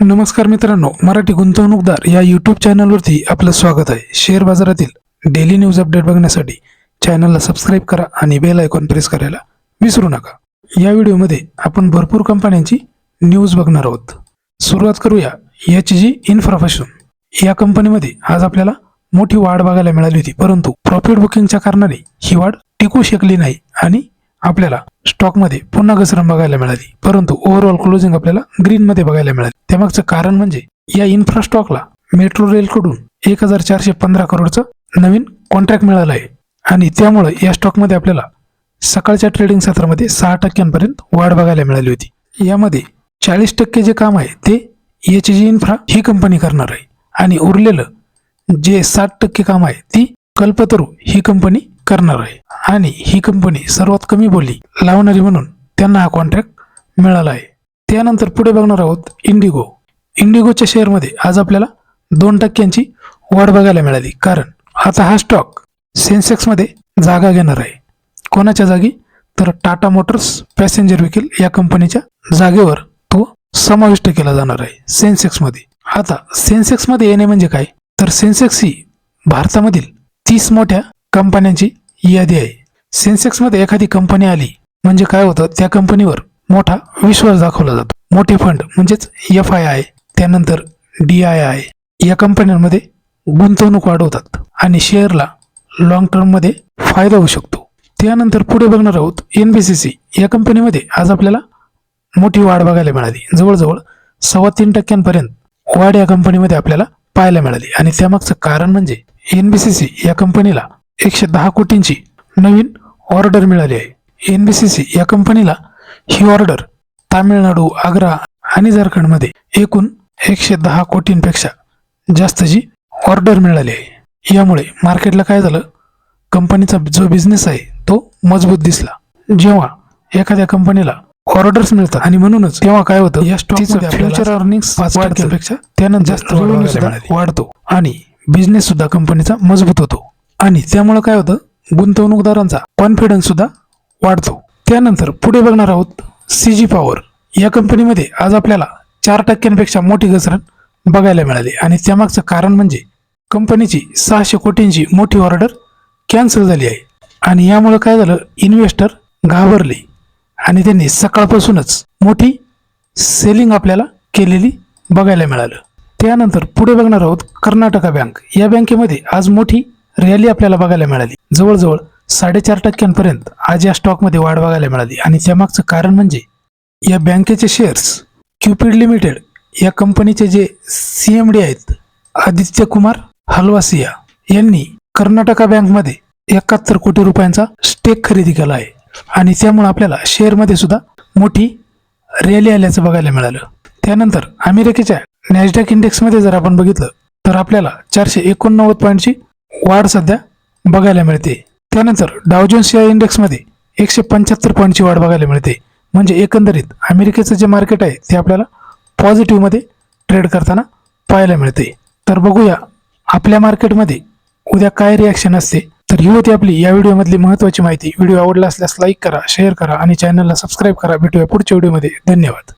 नमस्कार मित्रांनो मराठी गुंतवणूकदार या यूट्यूब चॅनलवरती आपलं स्वागत आहे. शेअर बाजारातील डेली न्यूज अपडेट बघण्यासाठी चॅनलला सबस्क्राईब करा आणि बेल आयकॉन प्रेस करायला विसरू नका. या व्हिडिओमध्ये आपण भरपूर कंपन्यांची न्यूज बघणार आहोत. सुरुवात करूया एच जी इन्फ्रापासून या कंपनीमध्ये आज आपल्याला मोठी वाढ बघायला मिळाली होती परंतु प्रॉफिट बुकिंगच्या कारणाने ही वाढ टिकू शकली नाही आणि आपल्याला स्टॉकमध्ये पुन्हा घसरण बघायला मिळाली. परंतु ओव्हरऑल क्लोजिंग आपल्याला ग्रीनमध्ये बघायला मिळाली. त्यामागचं कारण म्हणजे या इन्फ्रा स्टॉकला मेट्रो रेलकडून एक हजार चारशे पंधरा करोडचं नवीन कॉन्ट्रॅक्ट मिळालं आहे. आणि त्यामुळे या स्टॉकमध्ये आपल्याला सकाळच्या ट्रेडिंग सत्रामध्ये सहा टक्क्यांपर्यंत वाढ बघायला मिळाली होती. यामध्ये चाळीस टक्के जे काम आहे ते एच जी इन्फ्रा ही कंपनी करणार आहे. आणि उरलेलं जे साठ टक्के काम आहे ती कल्पतरू ही कंपनी करणार आहे. आणि ही कंपनी सर्वात कमी बोली लावणारी म्हणून त्यांना हा कॉन्ट्रॅक्ट मिळाला आहे. त्यानंतर पुढे बघणार आहोत इंडिगो इंडिगोच्या शेअरमध्ये आज आपल्याला दोन टक्क्यांची वाढ बघायला मिळाली. कारण आता हा स्टॉक सेन्सेक्समध्ये जागा घेणार आहे. कोणाच्या जागी? तर टाटा मोटर्स पॅसेंजर व्हेकल या कंपनीच्या जागेवर तो समाविष्ट केला जाणार आहे सेन्सेक्समध्ये आता सेन्सेक्समध्ये येणे म्हणजे काय? तर सेन्सेक्स ही भारतामधील तीस मोठ्या कंपन्यांची यादी आहे. सेन्सेक्समध्ये एखादी कंपनी आली म्हणजे काय होतं त्या कंपनीवर मोठा विश्वास दाखवला जातो. मोठे फंड म्हणजेच एफ आय आय त्यानंतर डी आय आय या कंपन्यांमध्ये गुंतवणूक वाढवतात आणि शेअरला लॉंग टर्ममध्ये फायदा होऊ शकतो. त्यानंतर पुढे बघणार आहोत एन बी सी सी या कंपनीमध्ये आज आपल्याला मोठी वाढ बघायला मिळाली. जवळजवळ सव्वा तीन टक्क्यांपर्यंत वाढ या कंपनीमध्ये आपल्याला पाहायला मिळाली. आणि त्यामागचं कारण म्हणजे एन बी सी सी या कंपनीला एकशे दहा कोटींची नवीन ऑर्डर मिळाली आहे. एन बी सी सी या कंपनीला ही ऑर्डर तामिळनाडू आग्रा आणि झारखंडमध्ये एकूण एकशे दहा कोटींपेक्षा जास्तची ऑर्डर मिळाली आहे. यामुळे मार्केटला काय झालं? कंपनीचा जो बिझनेस आहे तो मजबूत दिसला. जेव्हा एखाद्या कंपनीला ऑर्डर्स मिळतात आणि म्हणूनच तेव्हा काय होतं? या स्टॉकमध्ये फ्युचर अर्निंग्स टक्क्यापेक्षा त्यानं जास्त वाढतो. आणि बिझनेस सुद्धा कंपनीचा मजबूत होतो. आणि त्यामुळं काय होतं? गुंतवणूकदारांचा कॉन्फिडन्स सुद्धा वाढतो. त्यानंतर पुढे बघणार आहोत सी जी पॉवर या कंपनीमध्ये आज आपल्याला चार टक्क्यांपेक्षा मोठी घसरण बघायला मिळाली. आणि त्यामागचं कारण म्हणजे कंपनीची सहाशे कोटींची मोठी ऑर्डर कॅन्सल झाली आहे. आणि यामुळं काय झालं? इन्व्हेस्टर घाबरले. आणि त्यांनी सकाळपासूनच मोठी सेलिंग आपल्याला केलेली बघायला मिळालं. त्यानंतर पुढे बघणार आहोत कर्नाटका बँक या बँकेमध्ये आज मोठी रॅली आपल्याला बघायला मिळाली. जवळजवळ साडेचार टक्क्यांपर्यंत आज या स्टॉकमध्ये वाढ बघायला मिळाली. आणि त्यामागचं कारण म्हणजे या बँकेचे शेअर्स क्युपिड लिमिटेड या कंपनीचे जे सी एम डी आहेत आदित्य कुमार हलवासिया यांनी कर्नाटका बँकमध्ये एकाहत्तर कोटी रुपयांचा स्टेक खरेदी केला आहे. आणि त्यामुळे आपल्याला शेअरमध्ये सुद्धा मोठी रॅली आल्याचं बघायला मिळालं. त्यानंतर अमेरिकेच्या नॅशडॅक इंडेक्समध्ये जर आपण बघितलं तर आपल्याला चारशे एकोणनव्वद पॉईंटची वाढ सध्या बघायला मिळते. त्यानंतर डावजोन्स या इंडेक्समध्ये एकशे पंच्याहत्तर पॉईंटची वाढ बघायला मिळते. म्हणजे एकंदरीत अमेरिकेचं जे मार्केट आहे ते आपल्याला पॉझिटिव्हमध्ये ट्रेड करताना पाहायला मिळते. तर बघूया आपल्या मार्केटमध्ये उद्या काय रिॲक्शन असते. तर ही होती आपली या व्हिडिओमधली महत्त्वाची माहिती व्हिडिओ आवडला असल्यास लाईक करा शेअर करा आणि चॅनलला सबस्क्राईब करा. भेटूया पुढच्या व्हिडिओमध्ये. धन्यवाद.